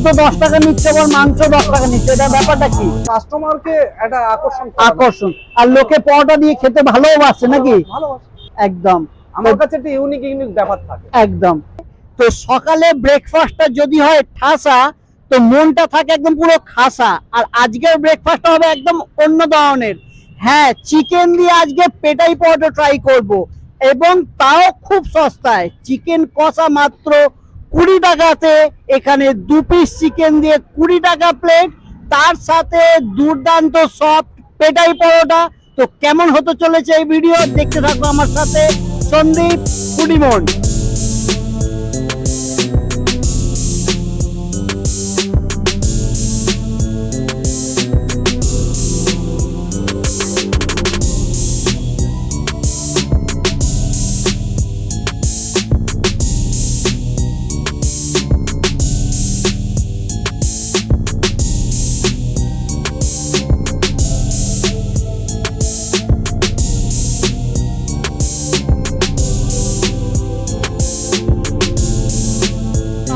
শুদ্ধ দশ টাকা নিচ্ছে আবার মাংস দশ টাকা নিচ্ছে। এটা ব্যাপারটা কি? কাস্টমারকে একটা আকর্ষণ আকর্ষণ। আর লোকে পরোটা দিয়ে খেতে ভালোবাসে নাকি? একদম। আমার কাছে একটা ইউনিক ইউনিক ব্যাপার থাকে। একদম। তো সকালে ব্রেকফাস্টটা যদি হয় ঠাসা তো মনটা থাকে একদম পুরো খাসা। আর আজকের ব্রেকফাস্টটা হবে একদম অন্য ধরনের। হ্যাঁ চিকেন দিয়ে আজকে পেটাই পরোটা ট্রাই করব। এবং তাও খুব সস্তায়। চিকেন কষা মাত্র কুড়ি টাকাতে এখানে দু পিস চিকেন দিয়ে কুড়ি টাকা প্লেট তার সাথে দুর্দান্ত সফট পেটাই পরোটা। তো কেমন হতে চলেছে এই ভিডিও দেখতে থাকব আমার সাথে সন্দীপ কুডিমন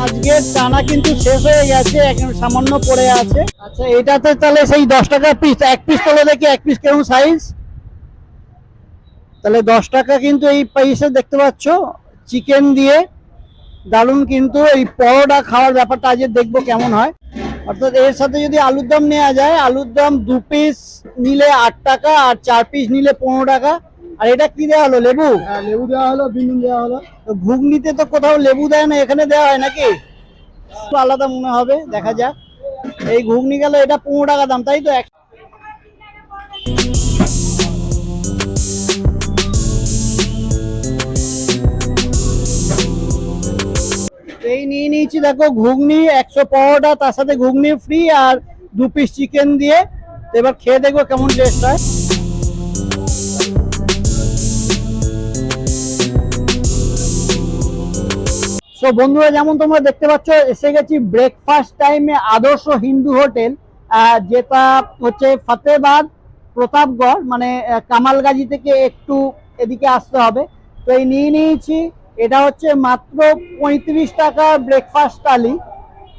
আজকের চানা কিন্তু শেষ হয়ে গেছে এখন সামান্য পড়ে আছে। আচ্ছা এটাতে তাহলে সেই দশ টাকা পিস এক পিস তাহলে দেখি, এক পিস কেমন সাইজ তাহলে দশ টাকা কিন্তু এই পিসে দেখতে পাচ্ছ চিকেন দিয়ে দারুণ কিন্তু এই পরোটা খাওয়ার ব্যাপারটা আজকে দেখব কেমন হয়। অর্থাৎ এর সাথে যদি আলুর দম নেওয়া যায়, আলুর দম দু পিস নিলে আট টাকা আর চার পিস নিলে পনেরো টাকা। আর এটা কি দেওয়া হলো? লেবু? হ্যাঁ, লেবু দেওয়া হলো বিনুন দেওয়া হলো। তো ঘুগনিতে তো কোথাও লেবু দেয় না এখানে দেওয়া হয় নাকি? একটু আলাদা মনে হবে দেখা যাক। এই ঘুগনি গেল এটা পনেরো টাকা দাম তাই তো? এক এই নিয়ে নিয়েছি দেখো ঘুগনি একশো পরোটা তার সাথে ঘুগনি ফ্রি আর দু পিস চিকেন দিয়ে। এবার খেয়ে দেখব কেমন টেস্ট হয়। তো বন্ধুরা, যেমন তোমরা দেখতে পাচ্ছ, এসে গেছি ব্রেকফাস্ট টাইমে আদর্শ হিন্দু হোটেল যেটা হচ্ছে ফতেবাদ, প্রতাপগড় মানে কামালগাজি থেকে একটু এদিকে আসতে হবে। তো এই নিয়ে নিয়েছি, এটা হচ্ছে মাত্র পঁয়ত্রিশ টাকার ব্রেকফাস্ট থালি।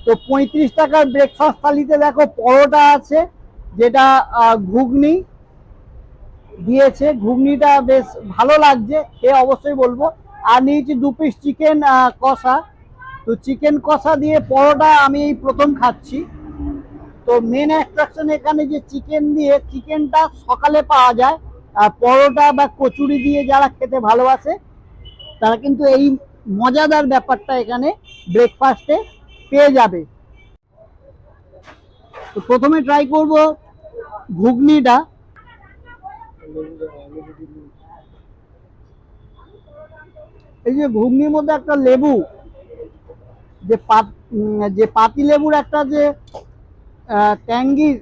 তো পঁয়ত্রিশ টাকার ব্রেকফাস্ট থালিতে দেখো পরোটা আছে, যেটা ঘুগনি দিয়েছে। ঘুগনিটা বেশ ভালো লাগছে খেয়ে অবশ্যই বলব। আর নিয়েছি দু পিস চিকেন কষা। তো চিকেন কষা দিয়ে পরোটা আমি এই প্রথম খাচ্ছি। তো মেন অ্যাট্রাকশন এখানে যে চিকেন দিয়ে চিকেনটা সকালে পাওয়া যায়। আর পরোটা বা কচুরি দিয়ে যারা খেতে ভালোবাসে, তারা কিন্তু এই মজাদার ব্যাপারটা এখানে ব্রেকফাস্টে পেয়ে যাবে। তো প্রথমে ট্রাই করব ঘুগনিটা। এই যে ঘুগনির মধ্যে একটা লেবু, যে পাত যে পাতি লেবুর একটা যে ট্যাঙ্গির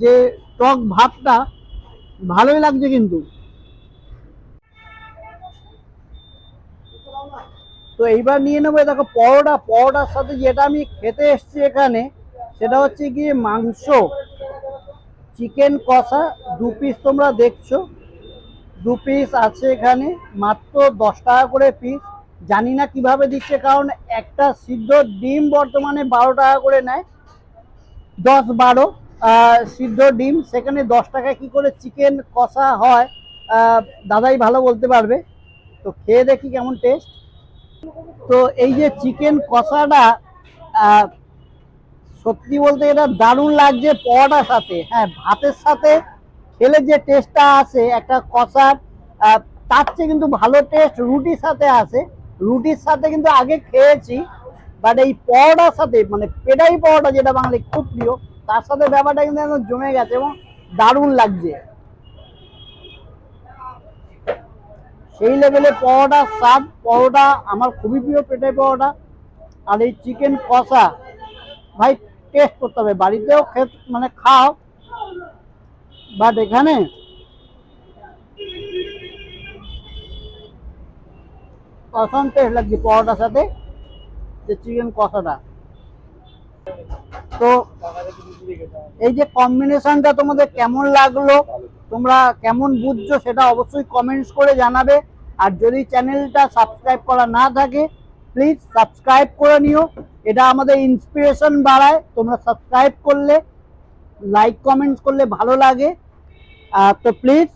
যে টক ভাবটা ভালোই লাগছে কিন্তু। তো এইবার নিয়ে নেব দেখো পরোটা, পরোটার সাথে যেটা আমি খেতে এসেছি এখানে, সেটা হচ্ছে গিয়ে মাংস। চিকেন কষা, দু পিস তোমরা দেখছ। দু পিস আছে এখানে, মাত্র দশ টাকা করে পিস জানি না কীভাবে দিচ্ছে, কারণ একটা সিদ্ধ ডিম বর্তমানে বারো টাকা করে নেয়। দশ বারো সিদ্ধ ডিম। সেখানে দশ টাকা কি করে চিকেন কষা হয় দাদাই ভালো বলতে পারবে। তো খেয়ে দেখি কেমন টেস্ট তো এই যে চিকেন কষাটা সত্যি বলতে এটা দারুণ লাগছে পরোটার সাথে। হ্যাঁ ভাতের সাথে খেলে যে টেস্টটা আসে একটা কষার তার চেয়ে কিন্তু ভালো টেস্ট রুটির সাথে আসে রুটির সাথে কিন্তু আগে খেয়েছি বাট এই পরোটার সাথে মানে পেটাই পরোটা যেটা বাঙালি খুব প্রিয়, তার সাথে ব্যাপারটা কিন্তু একদম জমে গেছে এবং দারুণ লাগছে। সেই লেভেলে পরোটার স্বাদ, পরোটা আমার খুবই প্রিয় পেটাই পরোটা, আর এই চিকেন কষা, ভাই টেস্ট করতে হবে। বাড়িতেও খে মানে খাও বাট এখানে অসান টেস্ট লাগছে পরোটার সাথে, যে চিকেন কষাটা। তো এই যে কম্বিনেশনটা তোমাদের কেমন লাগল, তোমরা কেমন বুঝছ সেটা অবশ্যই কমেন্টস করে জানাবে। আর যদি চ্যানেলটা সাবস্ক্রাইব করা না থাকে প্লিজ সাবস্ক্রাইব করে নিও। এটা আমাদের ইন্সপিরেশন বাড়ায়। তোমরা সাবস্ক্রাইব করলে লাইক কমেন্টস করলে ভালো লাগে। তো প্লিজ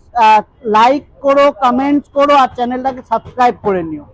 লাইক করো কমেন্টস করো আর চ্যানেলটাকে সাবস্ক্রাইব করে নিও।